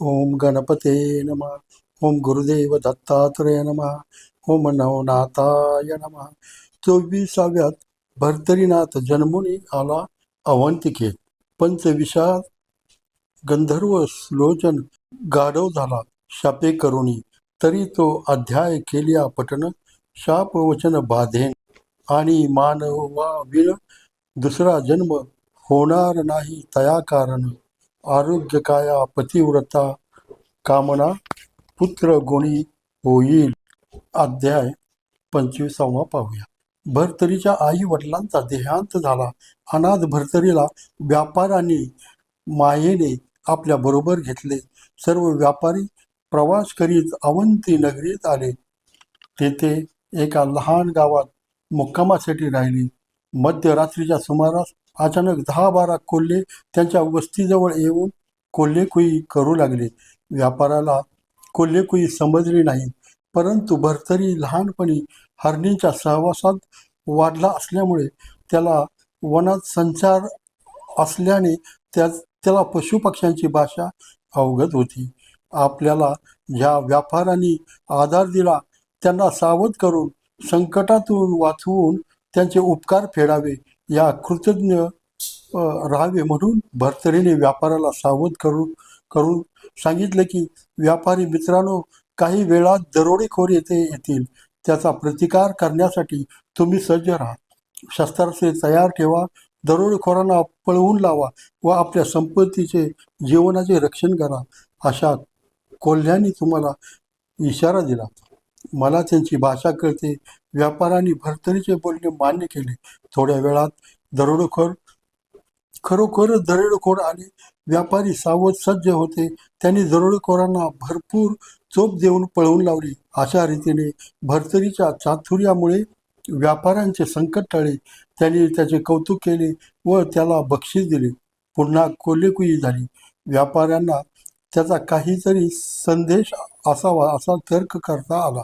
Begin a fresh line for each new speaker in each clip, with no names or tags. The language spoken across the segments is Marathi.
ओम गणपते नम ओम गुरुदेव दत्तात्रय नम ओम नवनाथाय नम. चोवीसाव्यात भर्तरीनाथ जन्मुनी आला अवंतिकेत. पंचविशात गंधर्व लोचन गाढव झाला शापे करुणी. तरी तो अध्याय केल्या पठन शाप वचन बाधेन. आणि मानवा विण दुसरा जन्म होणार नाही तया कारण आरोग्यकाया पतिव्रता कामना पुत्र गुणी होईल. अध्याय पंचवीसावा पाहूया. भरतरीच्या आई वडिलांचा देहांत झाला. अनाथ भरतरीला व्यापाराने मायेने आपल्या बरोबर घेतले. सर्व व्यापारी प्रवास करीत अवंती नगरीत आले. तेथे एका लहान गावात मुक्कामासाठी राहिली. मध्यरात्रीच्या सुमारास अचानक दहा बारा कोल्हे त्यांच्या वस्तीजवळ येऊन कोल्हेकुई करू लागले. व्यापाराला कोल्हेकुई समजली नाही परंतु भरतरी लहानपणी हरणींच्या सहवासात वाढला असल्यामुळे त्याला वनात संचार असल्याने त्या त्याला पशुपक्ष्यांची भाषा अवगत होती. आपल्याला ज्या व्यापाऱ्यांनी आधार दिला त्यांना सावध करून संकटातून वाचवून त्यांचे उपकार फेडावे या कृतज्ञ राहावे म्हणून भरतरीने व्यापाराला सावध करून करून सांगितले की व्यापारी मित्रांनो काही वेळात दरोडेखोर येथे येतील. त्याचा प्रतिकार करण्यासाठी तुम्ही सज्ज राहा. शस्त्रास्त्रे तयार ठेवा दरोडेखोरांना पळवून लावा व आपल्या संपत्तीचे जीवनाचे रक्षण करा. अशा कोल्ह्यांनी तुम्हाला इशारा दिला. मला त्यांची भाषा कळते. व्यापाऱ्यांनी भरतरीचे बोलणे मान्य केले. थोड्या वेळात दरोडेखोर खरोखरच दरोडेखोर आले व्यापारी सावध सज्ज होते. त्यांनी दरोडेखोरांना भरपूर चोप देऊन पळवून लावली. अशा रीतीने भरतरीच्या चातुर्यामुळे व्यापाऱ्यांचे संकट टळले. त्यांनी त्याचे कौतुक केले व त्याला बक्षीस दिले. पुन्हा कोल्हेकुई झाली. व्यापाऱ्यांना त्याचा काहीतरी संदेश असावा असा तर्क करता आला.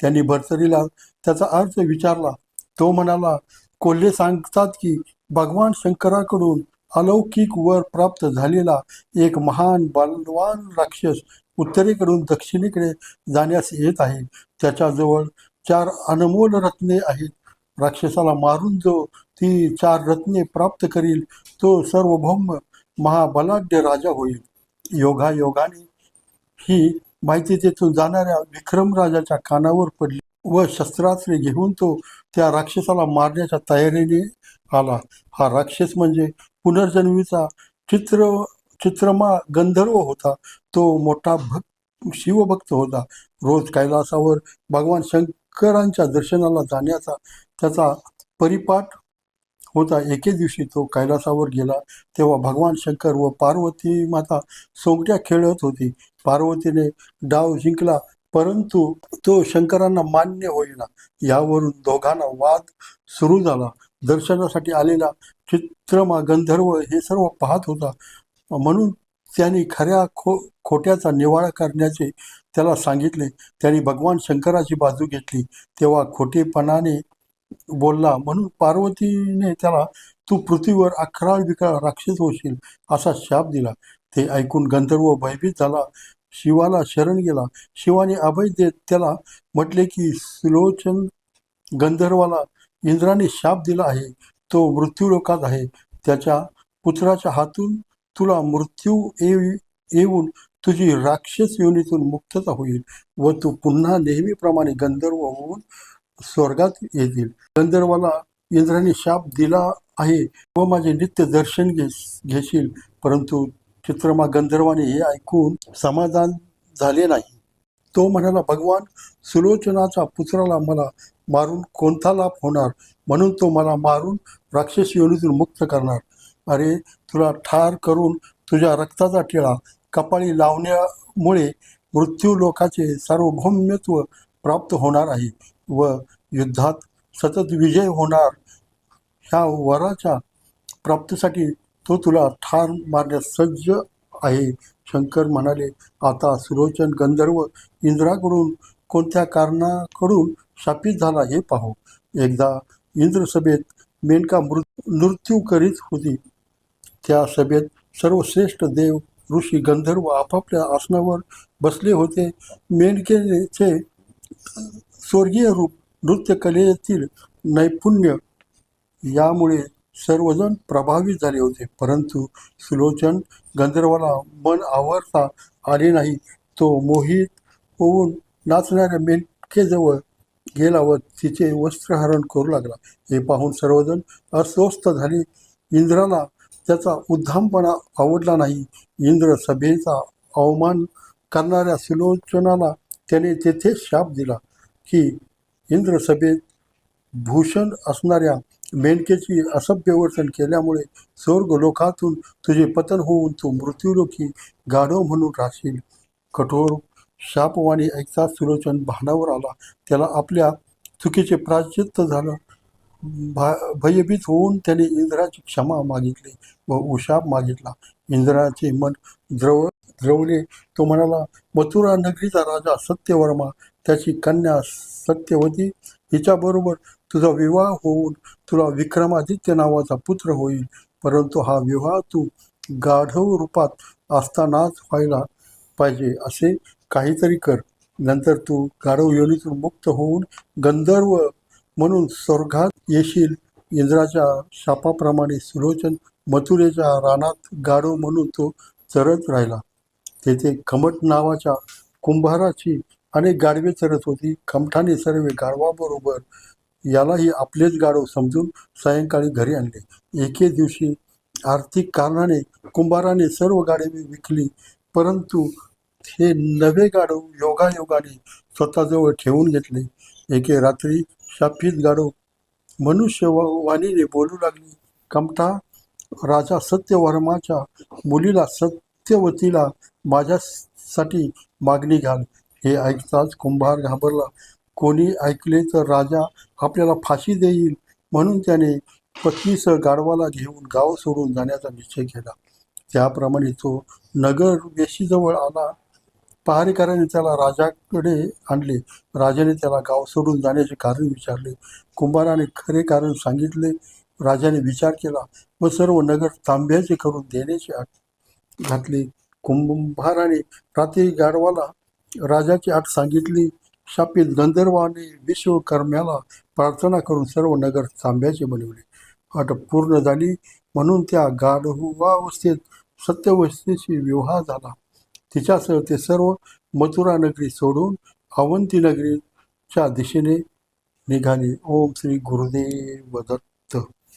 त्यांनी भरतरीला त्याचा अर्थ विचारला. तो म्हणाला कोल्हे सांगतात की भगवान शंकराकडून अलौकिक वर प्राप्त झालेला एक महान बलवान राक्षस उत्तरेकडून दक्षिणेकडे जाण्यास येत आहे. त्याच्याजवळ चार अनमोल रत्ने आहेत. राक्षसाला मारून जो ती चार रत्ने प्राप्त करील तो सार्वभौम महाबलाढ्य राजा होईल. योगायोगाने ही माहिती तेथून जाणाऱ्या विक्रम राजाच्या कानावर पडली. व शस्त्रास्त्रे घेऊन तो त्या राक्षसाला मारण्याच्या तयारीने आला. हा राक्षस म्हणजे पुनर्जन्मीचा चित्र चित्रमा गंधर्व होता. तो मोठा भक्त शिवभक्त होता. रोज कैलासावर भगवान शंकरांच्या दर्शनाला जाण्याचा त्याचा परिपाठ होता. एके दिवशी तो कैलासावर गेला. तेव्हा भगवान शंकर व पार्वती माता सोंगट्या खेळत होती. पार्वतीने डाव जिंकला. परंतु तो शंकरांना मान्य होईना. यावरून दोघांना वाद सुरू झाला. दर्शनासाठी आलेला चित्रमा गंधर्व हे सर्व पाहत होता. म्हणून त्यांनी खऱ्या खो खोट्याचा निवाळा करण्याचे त्याला सांगितले. त्यांनी भगवान शंकराची बाजू घेतली. तेव्हा खोटेपणाने बोलला म्हणून पार्वतीने त्याला तू पृथ्वीवर अकराळ विकराळ राक्षस होशील असा शाप दिला. ते ऐकून गंधर्व भयभीत झाला. शिवाला शरण गेला. शिवाने अभय देत त्याला म्हटले की सुलोचन गंधर्वाला इंद्राने शाप दिला आहे. तो मृत्यूलोकात आहे. त्याच्या पुत्राच्या हातून तुला मृत्यू येऊन तुझी राक्षस योनीतून मुक्तता होईल व तू पुन्हा नेहमीप्रमाणे गंधर्व होऊन स्वर्गात येतील. गंधर्वाला इंद्राने शाप दिला आहे व माझे नित्य दर्शन घे घेशील. परंतु चित्रमा गंधर्वाने हे ऐकून समाधान झाले नाही. तो म्हणाला भगवान सुलोचनाचा पुत्राला मला मारून कोणता लाभ होणार म्हणून तो मला मारून राक्षस योनीतून मुक्त करणार. अरे तुला ठार करून तुझ्या रक्ताचा टिळा कपाळी लावण्यामुळे मृत्यू लोकाचे सार्वभौम्यत्व प्राप्त होणार आहे व युद्धात सतत विजय होणार. ह्या वराच्या प्राप्तीसाठी तो तुला ठार मारण्यास सज्ज आहे. शंकर म्हणाले आता सुलोचन गंधर्व इंद्राकडून कोणत्या कारणाकडून शापित झाला हे पाहू. एकदा इंद्रसभेत मेनका मृ नृत्यू करीत होती. त्या सभेत सर्वश्रेष्ठ देव ऋषी गंधर्व आपापल्या आसनावर बसले होते. मेनकेचे स्वर्गीय रूप नृत्यकलेतील नैपुण्य यामुळे सर्वजण प्रभावित झाले होते. परंतु सुलोचन गंधर्वाला मन आवरता आले नाही. तो मोहित होऊन नाचणाऱ्या मेनकेजवळ गेला व तिचे वस्त्रहरण करू लागला. हे पाहून सर्वजण अस्वस्थ झाले. इंद्राला त्याचा उद्धामपणा आवडला नाही. इंद्र सभेचा अवमान करणाऱ्या सुलोचनाला त्याने तेथे शाप दिला की इंद्र सभेत भूषण असणाऱ्या मेंढकेची असभ्य वर्तन केल्यामुळे स्वर्ग लोकातून तुझे पतन होऊन तू मृत्यूलोकी गाढव म्हणून राहशील. कठोर शापवाणी ऐकता सुलोचन भानावर आला. त्याला आपल्या चुकीचे प्राश्चित्त झालं. भा भयभीत होऊन त्याने इंद्राची क्षमा मागितली व उशाप मागितला. इंद्राचे मन द्रव द्रवले तो म्हणाला मथुरा नगरीचा राजा सत्यवर्मा त्याची कन्या सत्यवती. हिच्याबरोबर तुझा विवाह होऊन तुला विक्रमादित्य नावाचा पुत्र होईल. परंतु हा विवाह तू गाढव रूपात असतानाच व्हायला पाहिजे असे काहीतरी कर. नंतर तू गाढव योनीतून मुक्त होऊन गंधर्व म्हणून स्वर्गात येशील. इंद्राच्या शापाप्रमाणे सुलोचन मथुरेच्या रानात गाढव म्हणून तो चरत राहिला. तेथे कमट नावाच्या कुंभाराची अनेक गाढवे चरत होती. कमठाने सर्व गाढवाबरोबर यालाही आपलेच गाढव समजून सायंकाळी घरी आणले. एके दिवशी आर्थिक कारणाने कुंभाराने सर्व गाढवे विकली परंतु हे नवे गाढव योगायोगाने स्वतःजवळ ठेवून घेतले. एके रात्री शापित गाढव मनुष्य वाणीने बोलू लागली कमठा राजा सत्यवर्माच्या मुलीला सत्यवतीला माझ्यासाठी मागणी घाल. हे ऐकताच कुंभार घाबरला. कोणी ऐकले तर राजा आपल्याला फाशी देईल म्हणून त्याने पत्नीसह गाढवाला घेऊन गाव सोडून जाण्याचा निश्चय केला. त्याप्रमाणे तो नगर वेशीजवळ आला. पहारेकराने त्याला राजाकडे आणले. राजाने त्याला गाव सोडून जाण्याचे कारण विचारले. कुंभाराने खरे कारण सांगितले. राजाने विचार केला. व सर्व नगर तांब्याचे करून देण्याची घातले. कुंभाराने रात्री गाढवाला राजाची आठ सांगितली. शापित गंधर्वाने विश्वकर्म्याला प्रार्थना करून सर्व नगर तांब्याचे बनवले अट पूर्ण झाली म्हणून त्या गाढवावस्थेत सत्यवस्थेशी विवाह झाला. तिच्यासह ते सर्व मथुरा नगरी सोडून अवंती नगरीच्या दिशेने निघाले. ओम श्री गुरुदेव दत्त